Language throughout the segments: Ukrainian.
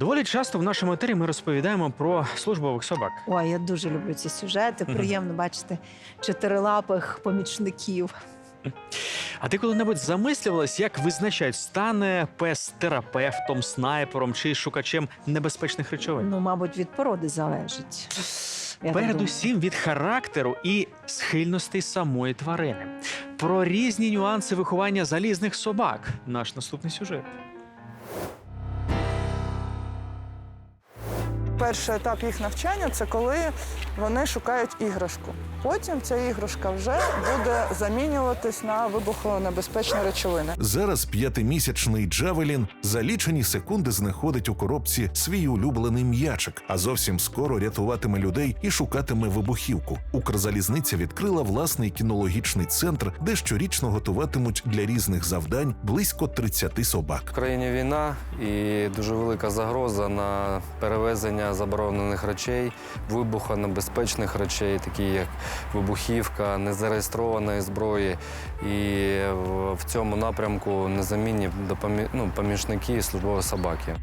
Доволі часто в нашому етері ми розповідаємо про службових собак. Ой, я дуже люблю ці сюжети. Приємно бачити чотирилапих помічників. А ти коли-небудь замислювалась, як визначають, стане пес терапевтом, снайпером чи шукачем небезпечних речовин? Ну, мабуть, від породи залежить. Я так думаю. Передусім від характеру і схильностей самої тварини. Про різні нюанси виховання залізних собак. Наш наступний сюжет. Перший етап їх навчання це коли вони шукають іграшку. Потім ця іграшка вже буде замінюватись на вибухонебезпечні речовини. Зараз п'ятимісячний Джавелін за лічені секунди знаходить у коробці свій улюблений м'ячик, а зовсім скоро рятуватиме людей і шукатиме вибухівку. Укрзалізниця відкрила власний кінологічний центр, де щорічно готуватимуть для різних завдань близько 30 собак. В країні війна і дуже велика загроза на перевезення заборонених речей, вибухонебезпечних речей, такі як вибухівка, незареєстрованої зброї. І в- цьому напрямку незамінні ну, помічники і службові собаки.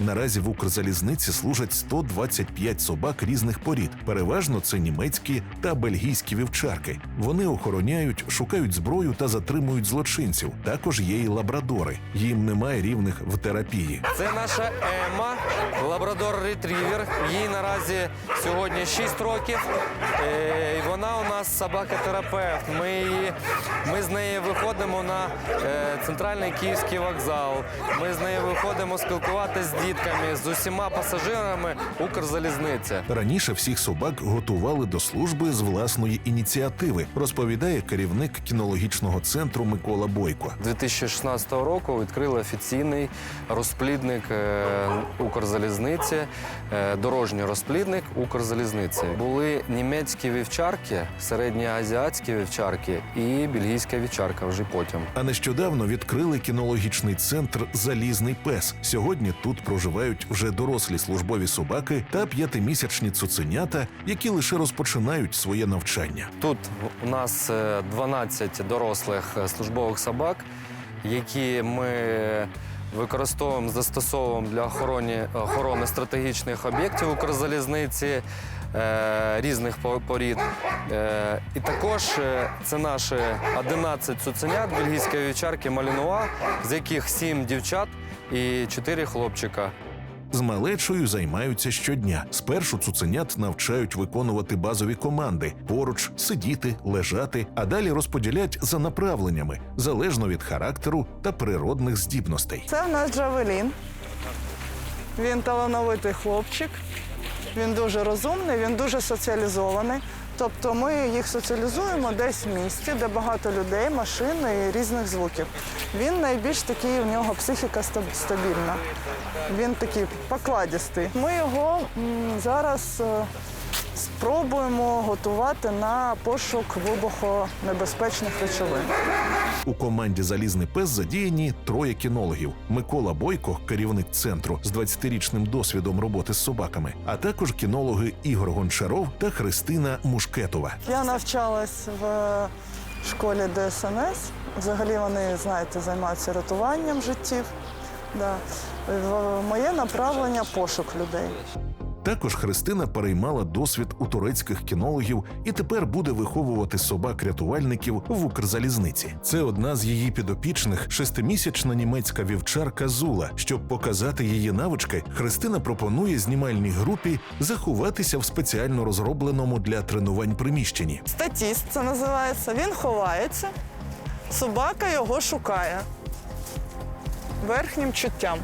Наразі в Укрзалізниці служать 125 собак різних порід. Переважно це німецькі та бельгійські вівчарки. Вони охороняють, шукають зброю та затримують злочинців. Також є і лабрадори. Їм немає рівних в терапії. Це наша Ема, лабрадор ретрівер. Їй наразі сьогодні 6 років. Е, і Вона у нас собака-терапевт. Ми, її, ми з нею виходимо на е, центральний київський вокзал. Ми з нею виходимо спілкуватися з дітками, з усіма пасажирами Укрзалізниці. Раніше всіх собак готували до служби з власної ініціативи, розповідає керівник кінологічного центру Микола Бойко. 2016 року відкрили офіційний розплідник е, Укрзалізниці, е, дорожній розплідник Укрзалізниці. Були німецькі вівчарки, середньоазіатські вівчарки і бельгійська вівчарка вже потім. А нещодавно відкрили кінологічний центр Залізний пес. Сьогодні тут проживають вже дорослі службові собаки та п'ятимісячні цуценята, які лише розпочинають своє навчання. Тут у нас е, 12 дорослих е, службових собак, які ми використовуємо, застосовуємо для охорони, охорони стратегічних об'єктів Укрзалізниці е, різних порід. Е, і також е, це наші 11 цуценят бельгійської вівчарки Малінуа, з яких 7 дівчат і 4 хлопчика. З малечою займаються щодня. Спершу цуценят навчають виконувати базові команди поруч, сидіти, лежати, а далі розподілять за направленнями залежно від характеру та природних здібностей. Це в нас Джавелін. Він талановитий хлопчик, він дуже розумний, він дуже соціалізований. Тобто ми їх соціалізуємо десь в місті, де багато людей, машин і різних звуків. Він найбільш такий, в нього психіка стабільна. Він такий покладістий. Ми його зараз е, спробуємо готувати на пошук вибухонебезпечних речовин. У команді Залізний пес задіяні троє кінологів: Микола Бойко, керівник центру з 20-річним досвідом роботи з собаками, а також кінологи Ігор Гончаров та Христина Мушкетова. Я навчалась в школі ДСНС. Взагалі вони, знаєте, займаються рятуванням життів. Да. Моє направлення пошук людей. Також Христина переймала досвід у турецьких кінологів і тепер буде виховувати собак-рятувальників в Укрзалізниці. Це одна з її підопічних шестимісячна німецька вівчарка Зула. Щоб показати її навички, Христина пропонує знімальній групі заховатися в спеціально розробленому для тренувань приміщенні. Статіст це називається. Він ховається, собака його шукає верхнім чуттям.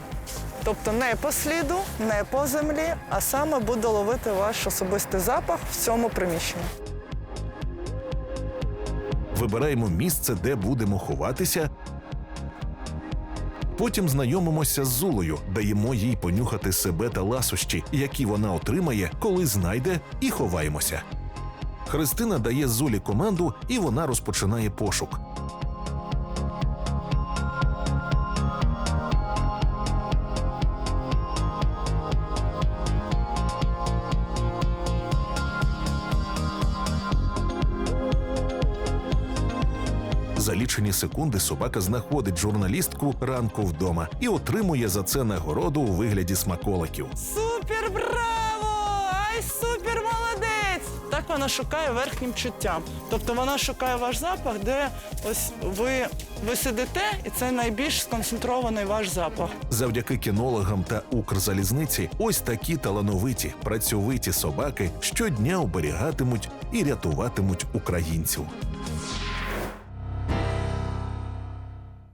Тобто не по сліду, не по землі, а саме буде ловити ваш особистий запах в цьому приміщенні. Вибираємо місце, де будемо ховатися. Потім знайомимося з Зулою, даємо їй понюхати себе та ласощі, які вона отримає, коли знайде, і ховаємося. Христина дає Зулі команду, і вона розпочинає пошук. За лічені секунди собака знаходить журналістку ранку вдома і отримує за це нагороду у вигляді смаколиків. Супер браво! Ай, супер молодець! Так вона шукає верхнім чуттям. Тобто вона шукає ваш запах, де ось ви, ви сидите, і це найбільш сконцентрований ваш запах. Завдяки кінологам та Укрзалізниці, ось такі талановиті, працьовиті собаки щодня оберігатимуть і рятуватимуть українців.